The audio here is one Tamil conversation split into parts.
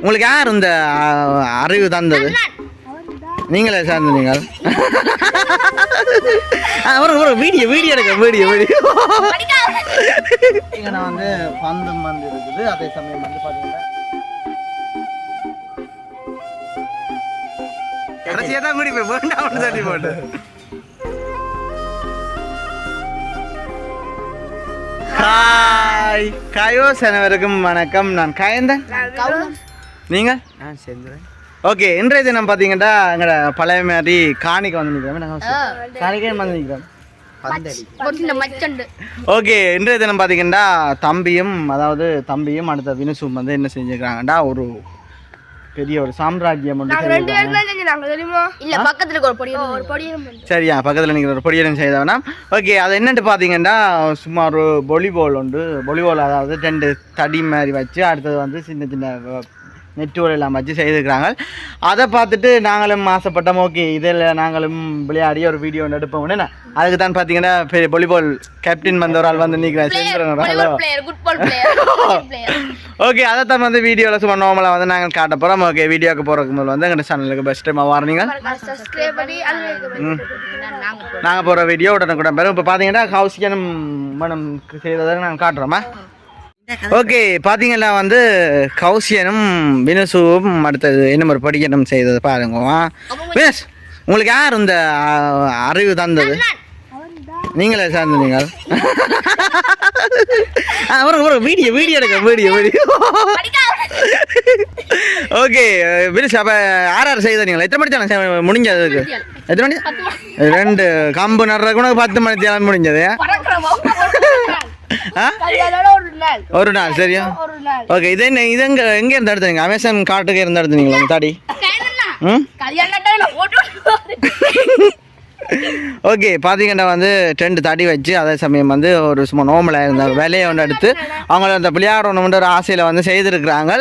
உங்களுக்கு யார் இந்த அறிவு தந்தது? நீங்களே சார்ந்து நீங்கள் ஒரு ஒரு வீடியோ வீடியோ எடுக்க வீடியோ வீடியோ. இங்கே நான் வந்து பந்தம் வந்து இருக்குது. அதே சமயம் வந்து பார்த்தீங்கன்னா கடைசியாக தான் குடிப்பேன் வேண்டாம் தள்ளி போட்டு ஹாய் அனைவருக்கும் வணக்கம். நான் காயந்தன். நீங்கள் நான் செஞ்சுறேன் ஓகே இன்றைய தினம் பார்த்தீங்கன்னா எங்களோட பழைய மாதிரி காணிக்க வந்து நிற்கிறோம் நாங்கள் காணிக்கே? வந்து நிற்கிறோம் பந்தடி. ஓகே இன்றைய தினம் பார்த்தீங்கன்னா தம்பியும் அதாவது தம்பியும் அடுத்த வினுசும் வந்து என்ன செஞ்சுக்கிறாங்கடா ஒரு பெரிய ஒரு சாம்ராஜ்யம் ஒன்று செய்திருக்காங்க. இல்ல பக்கத்துல இருக்க ஒரு பொடி ஒரு பொடி சரியா பக்கத்தில் நீங்கள் ஒரு பொடியலும் செய்தவனா? ஓகே அது என்னென்னு பார்த்தீங்கன்னா சும்மா ஒரு வாலிபால் உண்டு வாலிபால் அதாவது ரெண்டு தடி மாதிரி வச்சு அடுத்தது வந்து சின்ன சின்ன நெட்டுவல் எல்லாம் வச்சு செய்திருக்கிறாங்க. அதை பார்த்துட்டு நாங்களும் ஆசைப்பட்டோம். ஓகே இதில் நாங்களும் விளையாடி ஒரு வீடியோ ஒன்று எடுப்போம். என்ன? அதுக்கு தான் பார்த்தீங்கன்னா வாலிபால் கேப்டன் வந்து ஒரு ஆள் வந்து நிற்கிறேன் குட் ஓகே அதை தான் வந்து வீடியோவில் சும்மா நார்மலாக வந்து நாங்கள் காட்ட போகிறோம் ஓகே வீடியோக்கு போகிறதுக்கு முதல்ல வந்து எங்கள் சேனலுக்கு பெஸ்ட் டைமாக நாங்க நாங்கள் போகிற வீடியோ உடனுக்குடன் பெறும் இப்போ பார்த்தீங்கன்னா ஹவுஸ்கேனும் மனம் செய்ததை நாங்கள் காட்டுறோமா? ஓகே பார்த்தீங்கன்னா வந்து கௌசியனும் வினசுவும் அடுத்தது இன்னும் ஒரு படிக்கணும் செய்தது பாருங்க. வினஸ் உங்களுக்கு யார் இந்த அறிவு தந்தது? நீங்களே சார்ந்து நீங்கள் ஒரு ஒரு வீடியோ வீடியோ எடுக்க வீடியோ வீடியோ. ஓகே வினிஷ் அப்போ யார் செய்த நீங்கள்? எத்தனை மணி தானே முடிஞ்சதுக்கு எத்தனை மணி ரெண்டு கம்பு நடுற கூட பத்து மணி தேவை முடிஞ்சது. ஒரு நாள். ஒரு நாள் சரியா? ஒரு நாள். ஓகே இது என்ன இது எங்கே எங்கே இருந்து எடுத்தீங்க? அமேசான் காட்டுக்கு இருந்து எடுத்தீங்களா தாடி? ஓகே பார்த்தீங்கன்னா வந்து டென்ட் தடி வச்சு அதே சமயம் வந்து ஒரு சும்மா நோமலாக இருந்த வேலையை ஒன்று எடுத்து அவங்கள அந்த விளையாடணுன்ற ஒரு ஆசையில் வந்து செய்திருக்கிறாங்க.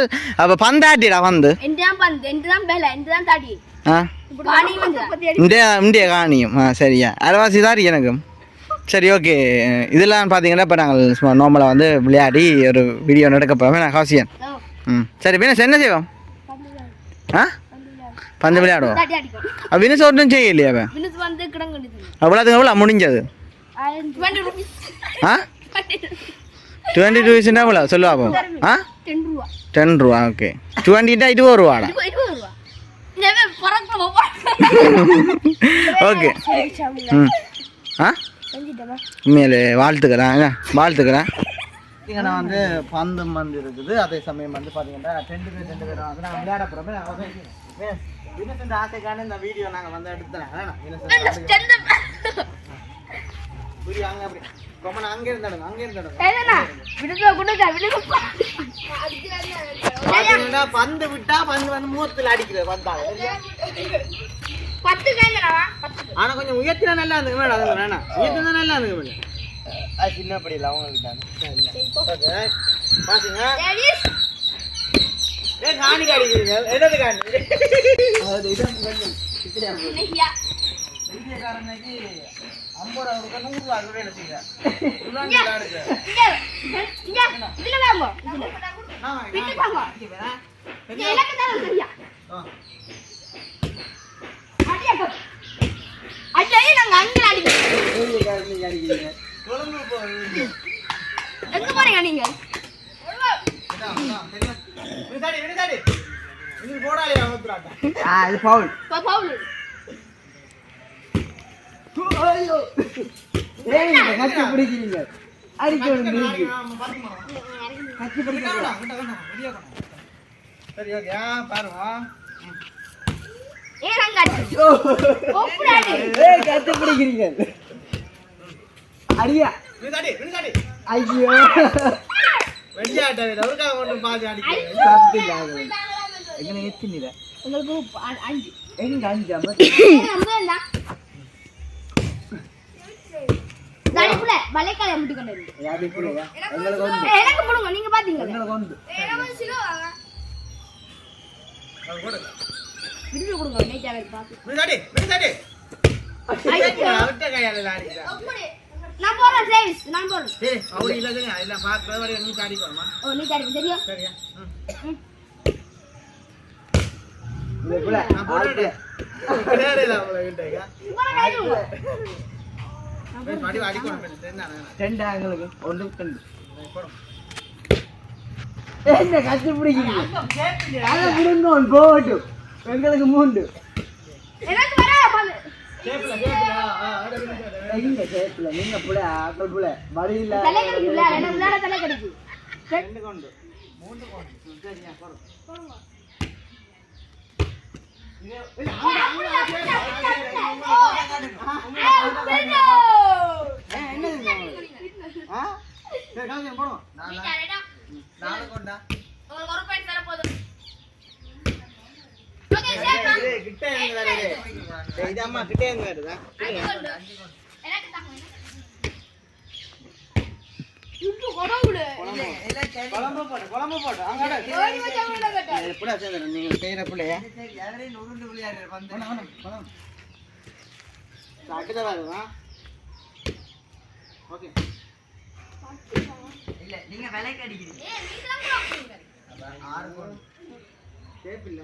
அப்போ பந்தாட்டிடா வந்து? இந்தியா இந்திய காணியும். ஆ சரியா. அரைவாசி தான் இருக்கு எனக்கு. சரி ஓகே இதெல்லாம் பார்த்தீங்கன்னா இப்போ நாங்கள் சும்மா நார்மலாக வந்து விளையாடி ஒரு வீடியோ எடுக்க போகிறோம் நான் ஹாசியன். ம். சரி வினஸ் என்ன செய்வோம்? ஆ? பந்து விளையாடுவோம். அப்போ வினஸ் ஒன்றும் செய்யலையா அவன்? கிடங்கு அவ்வளோதுக்கு எவ்வளோ முடிஞ்சது. ஆ? டுவெண்ட்டி டூ இஸ்னா எவ்வளோ சொல்லுவா ஆ? டென் ரூபா. ஓகே டுவெண்ட்டிட்டா இருபது ரூபாடா ஓகே ம். ஆ? உண்மையிலே வாழ்த்துக்கிறேன். வாழ்த்துக்கிறேன். நான் வந்து பந்தம் வந்து இருக்குது. அதே சமயம் வந்து பார்த்தீங்கன்னா ரெண்டு பேர் ரெண்டு பேரும் வந்து நாங்கள் விளையாட போகிறோம் ஆசைக்கான இந்த வீடியோ நாங்கள் வந்து எடுத்துறேன் வீடியோ அங்கே அப்படி. ரொம்ப அங்கே இருந்தாடுங்க அங்கே இருந்தாடுங்க பந்து விட்டா பந்து வந்து மூத்துல அடிக்கிறது வந்தாங்க பத்து ஆனா கொஞ்சம் உயர்த்தினா நல்லா இருந்துங்க மேடம் அது வேணாம். உயர்த்தினா நல்லா இருந்துங்க மேடம். அது சின்னப்படி இல்லை. அவங்க கிட்ட பாசுங்க ஏ காணி காடிக்கிறீங்க. என்னது காணி அது இதான் கொஞ்சம் இப்படியா ஐயா இந்தியக்காரனுக்கு ஐம்பது ரூபா கொடுக்க நூறு ரூபா கூட என்ன செய்ய இங்க. இங்க. இதுல வாங்க. அடியா நாங்க அங்க அடிக்கிறோம் எங்க போறீங்க நீங்க? இது பவுல் பவுல் கட்டி பிடிக்கிறீங்க. அடிக்கணும் கட்டி சரி ஓகே. பாருங்க. கட்டி பிடிக்கிறீங்க அடியா. ஐயோ. நீங்க பாத்தீங்க விடுதலை கொடுங்க நைட் எனக்கு பாத்து. எல்லாம் அடிக்கிறேன். நான் போறேன் சேவிஸ். நான் போறேன் ஏய், அப்படி இல்லைங்க. எல்லாம் பார்க்கறது வரையும் நீ அடிக்கணுமா? ஓ நீ தெரியும். சரியா? புள்ள நான் போட்டுட்டேன். விளையாடல அவளை கிட்டேங்க. படி. ரெண்டு ஒன்று ரெண்டு. போடும். என்ன கட்டி பிடிக்கிறீங்க அதை விடுங்க போகட்டும். எங்களுக்கு மூண்டு. எங்க சேத்துல நீங்க புள்ள வழியில ரெண்டு கொண்டு. மூன்று கொண்டு. சரியா காமிங்க போடுவோம் நாலு கொண்டா. இது கிட்ட இருந்து வருது. இது அம்மா கிட்ட இருந்து வருதா? குழம்பு போடு குழம்பு போடு அங்க அட. ஓடி வச்சா விட மாட்டேன். இது புள்ள சேர்ந்து நீங்க செய்யற புள்ளைய அடுத்த வருவா ஓகே ஏய், நீ தான் கூட அப்படிங்க. ஆறு கொண்டு. சேப் இல்ல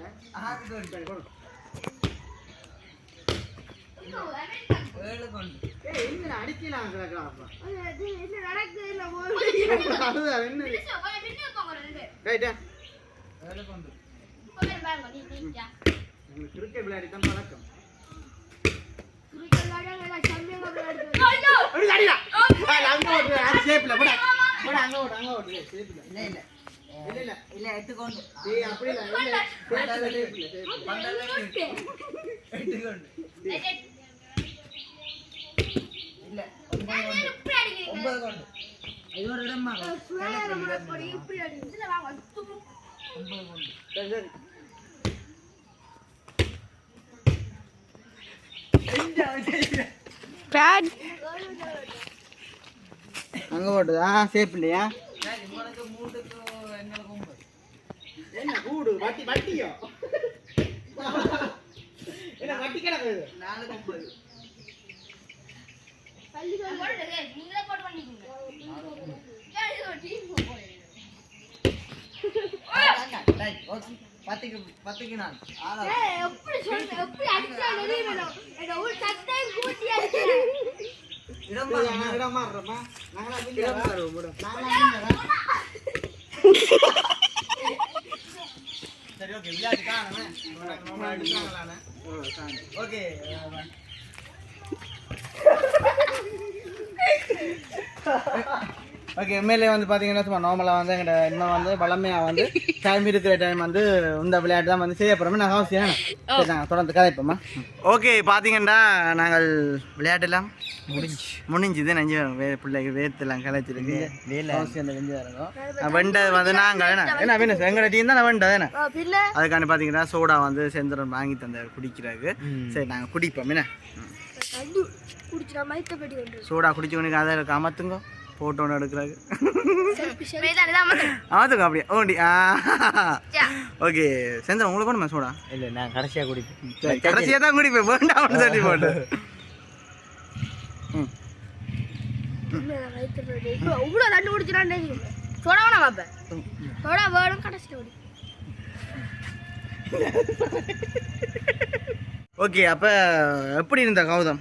சரி, போடு. கிரிக்கெட் விளையாடி தான் பழக்கம் எடுத்துக்கொண்டு இல்ல அடிக்கிறீங்க? இது ஒரு இடமா வாங்க, தும்மு. சரி சரி அங்க ஓட்டுது ஆ சேப் இல்லையா என்ன கூடு வட்டி வட்டியோ என்ன வட்டி கிடக்குது தள்ளி தள்ளி. சரி ஓகே விளையாட்டு ஓகே ஓகே எம்எல்ஏ வந்து பார்த்தீங்கன்னா சும்மா நார்மலாக வந்து எங்கிட்ட இன்னும் வந்து பழமையாக வந்து டைம் இருக்கிற டைம் வந்து இந்த விளையாட்டு தான் வந்து செய்ய போகிறோம் நான் அவசியம் சரி நாங்கள் தொடர்ந்து கதைப்போம்மா. ஓகே பார்த்தீங்கன்னா நாங்கள் விளையாட்டெல்லாம் முடிஞ்சு. முடிஞ்சுது. நஞ்சு வே பிள்ளைக்கு வேர்த்தெல்லாம் கலைச்சிருக்கு. அவசியம் வெஞ்சு வரணும் வெண்டை வந்து நாங்கள் என்ன என்ன வேணும் எங்களோட டீம் தான் வெண்டை தானே? ஆ, பின்ன? அதுக்காண்டி பார்த்தீங்கன்னா சோடா வந்து செந்தரன் வாங்கி தந்த குடிக்கிறாரு. சரி நாங்கள் குடிப்போம். என்ன? தண்ணி குடிச்சு நான் மயத்த பெட்டி கொண்டு சோடா குடிச்சவனுக்கு அதை இருக்கு. அமர்த்துங்க. போட்டோ அமர்த்துங்க அப்படியே. ஓண்டி. ஆ. ஓகே. செந்தரன் உங்களுக்கு வேணுமா சோடா? இல்லை நான் கடைசியாக குடிப்பேன். கடைசியாக தான் குடிப்பேன். வேண்டாம்னு சொல்லி போட்டு. ம். இவ்வளோ தண்ணி குடிச்சுனா சோடா வேணாம் பாப்பேன் சோடா வேணும் கடைசியில் குடி. ஓகே அப்போ எப்படி இருந்த கௌதம்?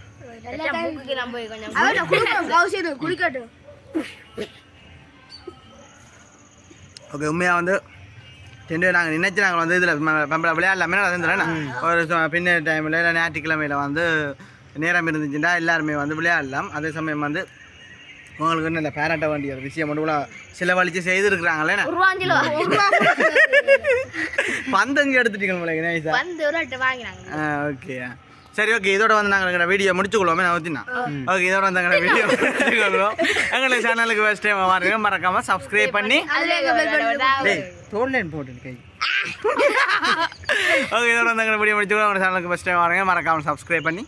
ஓகே உண்மையாக வந்து ரெண்டு நாங்கள் நினைச்சு நாங்கள் வந்து இதில் விளையாடலாமே இருந்துறேன் ஒரு பின்ன டைமில் இல்லை ஞாயிற்றுக்கிழமையில் வந்து நேரம் இருந்துச்சுன்னா எல்லாருமே வந்து விளையாடலாம். அதே சமயம் வந்து உங்களுக்கு இன்னும் இந்த பேரண்ட்ட வேண்டிய ஒரு விஷயம் மட்டும் கூட செலவழித்து செய்திருக்கிறாங்களே உருவாஞ்சிலோ? பந்தங்க எடுத்துட்டீங்க உங்களுக்கு நைஸா ஓகே சரி ஓகே இதோட வந்து நாங்கள் எங்களோட வீடியோ முடிச்சுக்கொள்வோமே நான் ஊற்றினா ஓகே இதோட வந்து எங்களோட வீடியோ முடிச்சுக்கொள்வோம். எங்களை சேனலுக்கு ஃபஸ்ட் டைம் பாருங்க மறக்காம சப்ஸ்கிரைப் பண்ணி. டேய் தோல்லேன் போட்டு கை. ஓகே இதோட வந்து எங்களை வீடியோ முடிச்சுக்கொள்வோம். எங்களோட சேனலுக்கு ஃபஸ்ட் டைம் பாருங்க மறக்காம சப்ஸ்கிரைப் பண்ணி.